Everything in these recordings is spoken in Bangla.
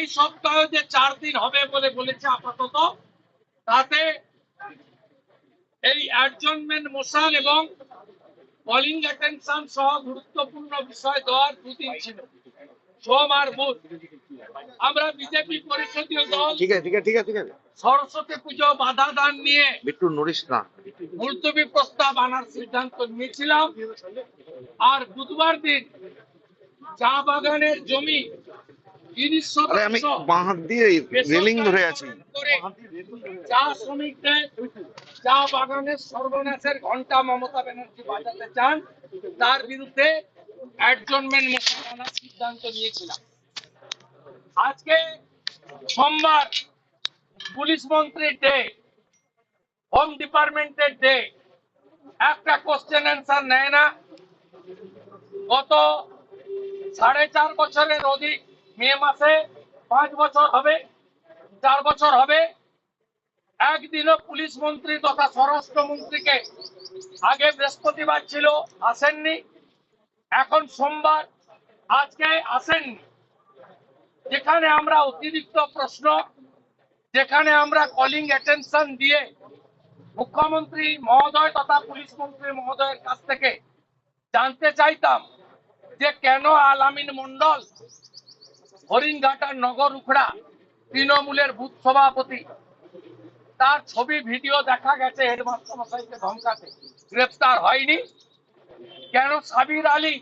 এই সপ্তাহ যে চার দিন হবে বলে বলেছে আপাতত তাতে এই অ্যাডজনমেন্ট মোশন এবং কলিং অ্যাটেনশন সহ গুরুত্বপূর্ণ বিষয় দেওয়ার দুদিন ছিল। সোম আর বুধ। আমরা বিজেপি পরিষদীয় দল ঠিক আছে ঠিক আছে ঠিক আছে ঠিক আছে। সরস্বতী পুজো বাধা দান নিয়ে বিট্টু নড়িস না। মুলতবি প্রস্তাব আনার সিদ্ধান্ত নিয়েছিলাম। আর বুধবার দিন চা বাগানের জমি আরে আমি বাঁ হাত দিয়ে রেলিং ধরে আছি। চা শ্রমিকদের চা বাগানের সর্বনাশের ঘণ্টা মমতা ব্যানার্জি বাজাতে চান তার বিরুদ্ধে অ্যাডজনমেন্ট মোশন আনার সিদ্ধান্ত নিয়েছিলাম। আজকে সোমবার পুলিশ মন্ত্রীর ডে হোম ডিপার্টমেন্টের ডে একটা কোশ্চেন অ্যান্সার নেয় না। গত সাড়ে চার বছরের অধিক মে মাসে পাঁচ বছর হবে, চার বছর হবে। একদিনও পুলিশ মন্ত্রী তথা স্বরাষ্ট্র মন্ত্রীকে আগে বৃহস্পতিবার ছিল, আসেননি। এখন সোমবার, আজকে আসেননি। যেখানে আমরা অতিরিক্ত প্রশ্ন, যেখানে আমরা কলিং অ্যাটেনশন দিয়ে মুখ্যমন্ত্রী মহোদয় তথা পুলিশ মন্ত্রী মহোদয়ের কাছ থেকে জানতে চাইতাম যে কেন আলামিন মন্ডল হরিণঘাটার নগর উখড়া, তৃণমূলের বুথ সভাপতি। তার ছবি, ভিডিও দেখা গেছে, হেডমাস্টার মশাইকে ধমকাতে। গ্রেফতার হয়নি। কেন? সাবির আলী,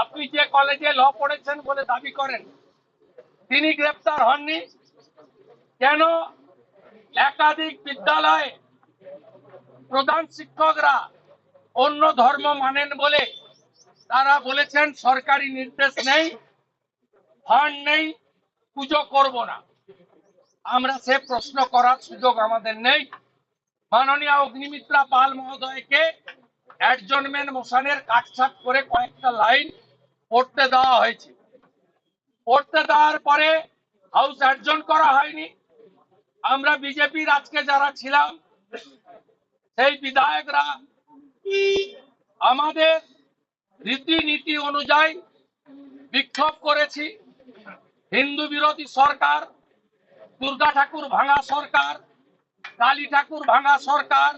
আপনি যে কলেজে ল পড়েছেন বলে দাবি করেন, তিনি গ্রেফতার হননি। কেন? একাধিক বিদ্যালয়ে প্রধান শিক্ষকরা অন্য ধর্ম মানেন বলে তারা বলেছেন, সরকারি নির্দেশ নেই। ফান্ড নেই, পুজো করব না। আমরা সে প্রশ্ন করার সুযোগ আমাদের নেই। মাননীয় অগ্নিমিত্রা পাল মহোদয়কে অ্যাডজনমেন্ট মোশনের কাটছাট করে কয়েকটা লাইন পড়তে দেওয়া হয়েছে। পড়তে দেওয়ার পরে হাউস অ্যাডজন করা হয়নি। আমরা বিজেপির আজকে যারা ছিলাম, সেই বিধায়করা আমাদের রীতিনীতি অনুযায়ী বিক্ষোভ করেছি। হিন্দু বিরোধী সরকার, দুর্গা ঠাকুর ভাঙা সরকার, কালী ঠাকুর ভাঙা সরকার,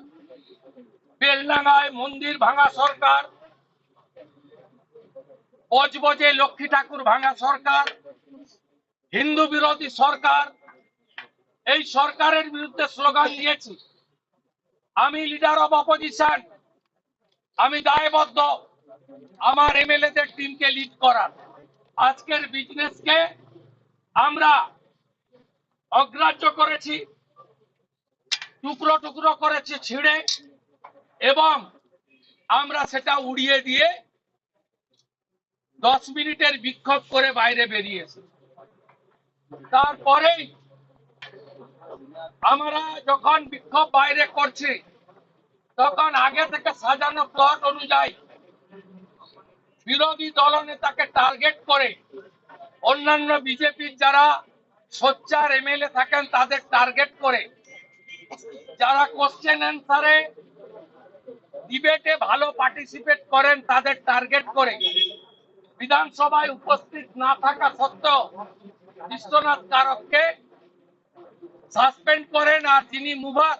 বেলডাঙ্গায় মন্দির ভাঙা সরকার বজবজে লক্ষ্মী ঠাকুর ভাঙা সরকার, হিন্দু বিরোধী সরকার, এই সরকারের বিরুদ্ধে স্লোগান দিয়েছি। আমি লিডার অব অপোজিশন আমি দায়বদ্ধ, আমার এমএলএদের টিমকে লিড করার। আজকের বিজনেসকে আমরা অগ্রাহ্য করেছি, টুকরো টুকরো করেছি ছিঁড়ে, এবং আমরা সেটা উড়িয়ে দিয়ে দশ মিনিটের বিক্ষোভ করে বাইরে বেরিয়েছি। তারপরেই আমরা যখন বিক্ষোভ বাইরে করছি, তখন আগে থেকে সাজানো প্লট অনুযায়ী বিরোধী দলনেতাকে টার্গেট করে অন্যান্য বিজেপির যারা সোচ্চার এমএলএ থাকেন, তাদের টার্গেট করে। যারা কোশ্চেন অ্যান্সারে ডিবেটে ভালো পার্টিসিপেট করেন, তাদের টার্গেট করে। বিধানসভায় উপস্থিত না থাকা সত্ত্বেও বিশ্বনাথ কারককে সাসপেন্ড করেন আর যিনি মুভার